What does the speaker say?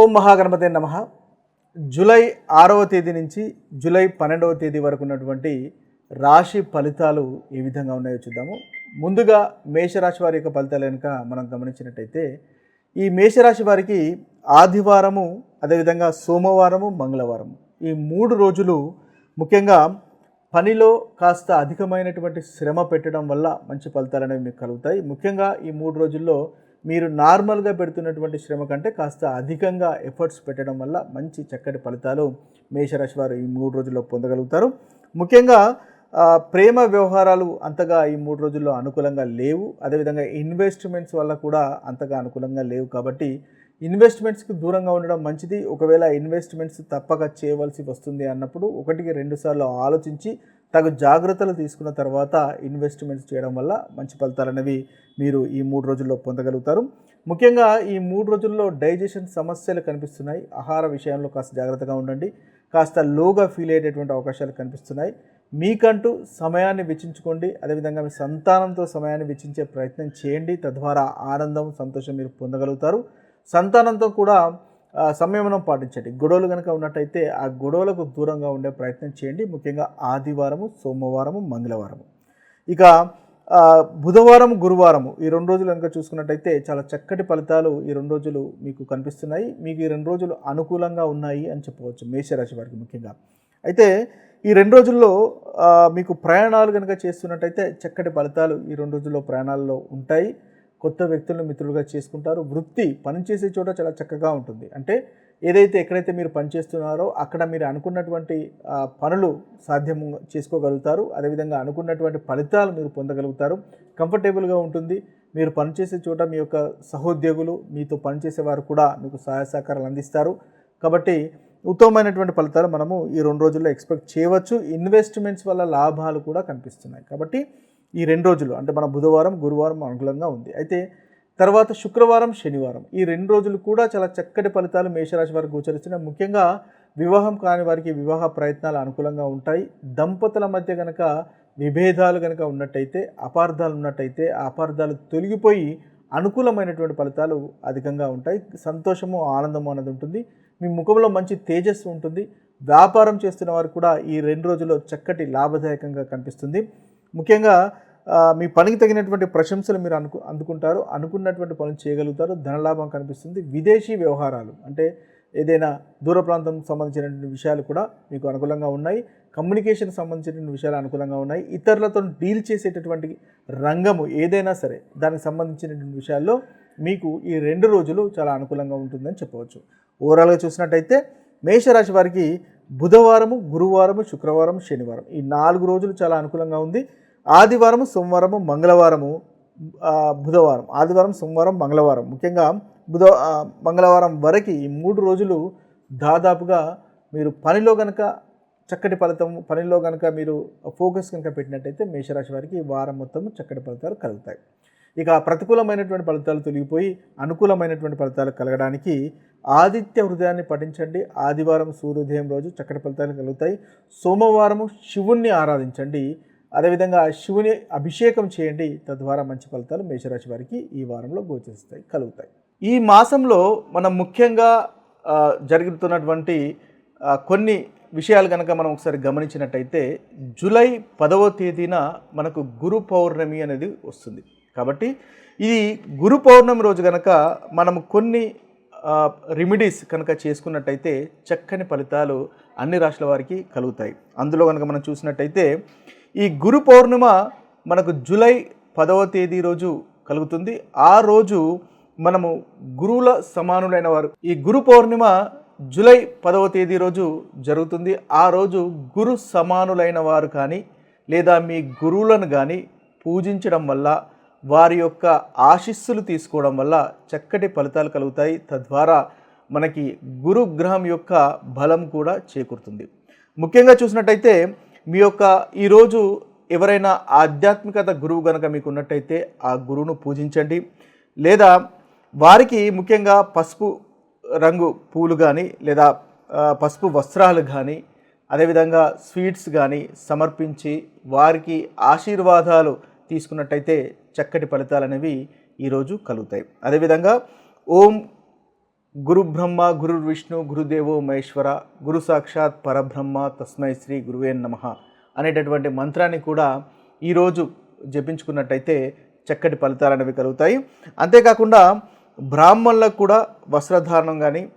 ఓం మహాగణపతి నమ. జూలై ఆరవ తేదీ నుంచి జూలై పన్నెండవ తేదీ వరకు ఉన్నటువంటి రాశి ఫలితాలు ఏ విధంగా ఉన్నాయో చూద్దాము. ముందుగా మేషరాశి వారి యొక్క ఫలితాలు కనుక మనం గమనించినట్టయితే ఈ మేషరాశి వారికి ఆదివారము అదేవిధంగా సోమవారము మంగళవారము. ఈ మూడు రోజులు ముఖ్యంగా పనిలో కాస్త అధికమైనటువంటి శ్రమ పెట్టడం వల్ల మంచి ఫలితాలు అనేవి మీకు కలుగుతాయి. ముఖ్యంగా ఈ మూడు రోజుల్లో మీరు నార్మల్గా పెడుతున్నటువంటి శ్రమ కంటే కాస్త అధికంగా ఎఫర్ట్స్ పెట్టడం వల్ల మంచి చక్కటి ఫలితాలు మేషరాశి వారు ఈ మూడు రోజుల్లో పొందగలుగుతారు. ముఖ్యంగా ప్రేమ వ్యవహారాలు అంతగా ఈ మూడు రోజుల్లో అనుకూలంగా లేవు. అదేవిధంగా ఇన్వెస్ట్మెంట్స్ వల్ల కూడా అంతగా అనుకూలంగా లేవు కాబట్టి ఇన్వెస్ట్మెంట్స్కి దూరంగా ఉండడం మంచిది. ఒకవేళ ఇన్వెస్ట్మెంట్స్ తప్పక చేయవలసి వస్తుంది అన్నప్పుడు ఒకటికి రెండుసార్లు ఆలోచించి తగు జాగ్రత్తలు తీసుకున్న తర్వాత ఇన్వెస్ట్మెంట్స్ చేయడం వల్ల మంచి ఫలితాలు అనేవి మీరు ఈ మూడు రోజుల్లో పొందగలుగుతారు. ముఖ్యంగా ఈ మూడు రోజుల్లో డైజెషన్ సమస్యలు కనిపిస్తున్నాయి. ఆహార విషయంలో కాస్త జాగ్రత్తగా ఉండండి. కాస్త లోగా ఫీల్ అయ్యేటటువంటి అవకాశాలు కనిపిస్తున్నాయి. మీకంటూ సమయాన్ని వెచ్చించుకోండి. అదేవిధంగా మీ సంతానంతో సమయాన్ని వెచ్చించే ప్రయత్నం చేయండి. తద్వారా ఆనందం సంతోషం మీరు పొందగలుగుతారు. సంతానంతో కూడా సంయమనం పాటించండి. గొడవలు కనుక ఉన్నట్టయితే ఆ గొడవలకు దూరంగా ఉండే ప్రయత్నం చేయండి. ముఖ్యంగా ఆదివారము సోమవారము మంగళవారము. ఇక బుధవారం గురువారము ఈ రెండు రోజులు కనుక చూసుకున్నట్టయితే చాలా చక్కటి ఫలితాలు ఈ రెండు రోజులు మీకు కనిపిస్తున్నాయి. మీకు ఈ రెండు రోజులు అనుకూలంగా ఉన్నాయి అని చెప్పవచ్చు మేషరాశి వారికి ముఖ్యంగా. అయితే ఈ రెండు రోజుల్లో మీకు ప్రయాణాలు కనుక చేస్తున్నట్టయితే చక్కటి ఫలితాలు ఈ రెండు రోజుల్లో ప్రయాణాల్లో ఉంటాయి. కొత్త వ్యక్తులను మిత్రులుగా చేసుకుంటారు. వృత్తి పనిచేసే చోట చాలా చక్కగా ఉంటుంది. అంటే ఏదైతే ఎక్కడైతే మీరు పనిచేస్తున్నారో అక్కడ మీరు అనుకున్నటువంటి పనులు సాధ్యం చేసుకోగలుగుతారు. అదేవిధంగా అనుకున్నటువంటి ఫలితాలు మీరు పొందగలుగుతారు. కంఫర్టబుల్గా ఉంటుంది. మీరు పనిచేసే చోట మీ యొక్క సహోద్యోగులు మీతో పనిచేసే వారు కూడా మీకు సహాయ సహకారాలు అందిస్తారు. కాబట్టి ఉత్తమమైనటువంటి ఫలితాలు మనము ఈ రెండు రోజుల్లో ఎక్స్పెక్ట్ చేయవచ్చు. ఇన్వెస్ట్మెంట్స్ వల్ల లాభాలు కూడా కనిపిస్తున్నాయి. కాబట్టి ఈ రెండు రోజులు అంటే మన బుధవారం గురువారం అనుకూలంగా ఉంది. అయితే తర్వాత శుక్రవారం శనివారం ఈ రెండు రోజులు కూడా చాలా చక్కటి ఫలితాలు మేషరాశి వారికి గోచరిస్తున్నాయి. ముఖ్యంగా వివాహం కాని వారికి వివాహ ప్రయత్నాలు అనుకూలంగా ఉంటాయి. దంపతుల మధ్య కనుక విభేదాలు కనుక ఉన్నట్టయితే అపార్థాలు ఉన్నట్టయితే ఆ అపార్థాలు తొలగిపోయి అనుకూలమైనటువంటి ఫలితాలు అధికంగా ఉంటాయి. సంతోషము ఆనందము అనేది ఉంటుంది. మీ ముఖంలో మంచి తేజస్సు ఉంటుంది. వ్యాపారం చేస్తున్న వారు కూడా ఈ రెండు రోజుల్లో చక్కటి లాభదాయకంగా కనిపిస్తుంది. ముఖ్యంగా మీ పనికి తగినటువంటి ప్రశంసలు మీరు అనుకు అందుకుంటారు అనుకున్నటువంటి పనులు చేయగలుగుతారు ధనలాభం కనిపిస్తుంది విదేశీ వ్యవహారాలు అంటే ఏదైనా దూర ప్రాంతం సంబంధించినటువంటి విషయాలు కూడా మీకు అనుకూలంగా ఉన్నాయి కమ్యూనికేషన్ సంబంధించినటువంటి విషయాలు అనుకూలంగా ఉన్నాయి ఇతరులతో డీల్ చేసేటటువంటి రంగము ఏదైనా సరే దానికి సంబంధించినటువంటి విషయాల్లో మీకు ఈ రెండు రోజులు చాలా అనుకూలంగా ఉంటుందని చెప్పవచ్చు. ఓవరాల్గా చూసినట్టయితే మేషరాశి వారికి బుధవారము గురువారము శుక్రవారం శనివారం. ఈ నాలుగు రోజులు చాలా అనుకూలంగా ఉంది. ఆదివారము సోమవారము మంగళవారము బుధవారం. ఆదివారం సోమవారం మంగళవారం. ముఖ్యంగా బుధ మంగళవారం వరకు ఈ మూడు రోజులు దాదాపుగా మీరు పనిలో కనుక చక్కటి ఫలితం పనిలో కనుక మీరు ఫోకస్ కనుక పెట్టినట్టయితే మేషరాశి వారికి ఈ వారం మొత్తం చక్కటి ఫలితాలు కలుగుతాయి. ఇక ప్రతికూలమైనటువంటి ఫలితాలు తొలగిపోయి అనుకూలమైనటువంటి ఫలితాలు కలగడానికి ఆదిత్య హృదయాన్ని పఠించండి. ఆదివారం సూర్యోదయం రోజు చక్కటి ఫలితాలు కలుగుతాయి. సోమవారము శివుణ్ణి ఆరాధించండి. అదేవిధంగా శివుని అభిషేకం చేయండి. తద్వారా మంచి ఫలితాలు మేషరాశి వారికి ఈ వారంలో గోచరిస్తాయి కలుగుతాయి. ఈ మాసంలో మనం ముఖ్యంగా జరుగుతున్నటువంటి కొన్ని విషయాలు కనుక మనం ఒకసారి గమనించినట్టయితే జూలై పదవ తేదీన మనకు గురు పౌర్ణమి అనేది వస్తుంది. కాబట్టి ఇది గురు పౌర్ణమి రోజు కనుక మనం కొన్ని రెమెడీస్ కనుక చేసుకున్నట్టయితే చక్కని ఫలితాలు అన్ని రాష్ట్రాల వారికి కలుగుతాయి. అందులో కనుక మనం చూసినట్టయితే ఈ గురు పౌర్ణిమ మనకు జూలై పదవ తేదీ రోజు కలుగుతుంది. ఆ రోజు మనము గురువుల సమానులైన వారు ఈ గురు పౌర్ణిమ జూలై పదవ తేదీ రోజు జరుగుతుంది. ఆ రోజు గురు సమానులైన వారు కానీ లేదా మీ గురువులను కానీ పూజించడం వల్ల వారి యొక్క ఆశీస్సులు తీసుకోవడం వల్ల చక్కటి ఫలితాలు కలుగుతాయి. తద్వారా మనకి గురు గ్రహం యొక్క బలం కూడా చేకూరుతుంది. ముఖ్యంగా చూసినట్టయితే మీ యొక్క ఈరోజు ఎవరైనా ఆధ్యాత్మికత గురువు కనుక మీకు ఉన్నట్టయితే ఆ గురువును పూజించండి. లేదా వారికి ముఖ్యంగా పసుపు రంగు పూలు కానీ లేదా పసుపు వస్త్రాలు కానీ అదేవిధంగా స్వీట్స్ కానీ సమర్పించి వారికి ఆశీర్వాదాలు తీసుకున్నట్టయితే చక్కటి ఫలితాలు అనేవి ఈరోజు కలుగుతాయి. అదేవిధంగా ఓం గురు బ్రహ్మ గురు విష్ణు గురుదేవో మహేశ్వర గురు సాక్షాత్ పరబ్రహ్మ తస్మై శ్రీ గురువే నమ అనేటటువంటి మంత్రాన్ని కూడా ఈరోజు జపించుకున్నట్టయితే చక్కటి ఫలితాలు అనేవి కలుగుతాయి. అంతేకాకుండా బ్రాహ్మణులకు కూడా వస్త్రధారణం కానీ